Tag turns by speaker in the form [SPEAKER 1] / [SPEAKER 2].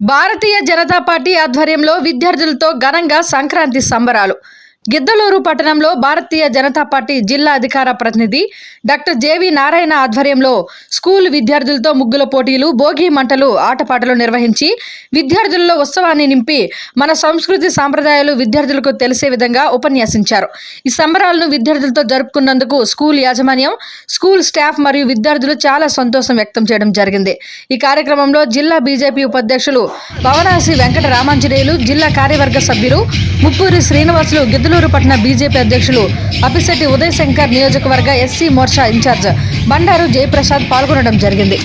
[SPEAKER 1] Bharatiya Janata party ఆధ్వర్యంలో విద్యార్థులతో ఘనంగా సంక్రాంతి సంబరాలు. గిద్దలూరు పట్టణంలో భారతీయ జనతా పార్టీ జిల్లా అధికార ప్రతినిధి డాక్టర్ జేవి నారాయణ ఆధ్వర్యంలో స్కూల్ విద్యార్థులతో ముగ్గుల పోటీలు భోగి మంటలు ఆటపాటలు నిర్వహించి విద్యార్థుల్లో ఉత్సవాన్ని నింపి మన సంస్కృతి సాంప్రదాయాలు విద్యార్థులకు తెలిసే విధంగా ఉపన్యాసించారు. ఈ సంబరాలను విద్యార్థులతో జరుపుకున్నందుకు స్కూల్ యాజమాన్యం స్కూల్ స్టాఫ్ మరియు విద్యార్థులు చాలా సంతోషం వ్యక్తం చేయడం జరిగింది. ఈ కార్యక్రమంలో జిల్లా బీజేపీ ఉపాధ్యక్షులు భవనాసి వెంకట రామాంజనేయులు జిల్లా కార్యవర్గ సభ్యులు ముప్పూరి శ్రీనివాసులు గిద్దలూరు పట్టణ బీజేపీ అధ్యక్షులు అపిశెట్టి ఉదయ్ శంకర్ నియోజకవర్గ ఎస్సీ మోర్చా ఇన్ఛార్జ్ బండారు జయప్రసాద్ పాల్గొనడం జరిగింది.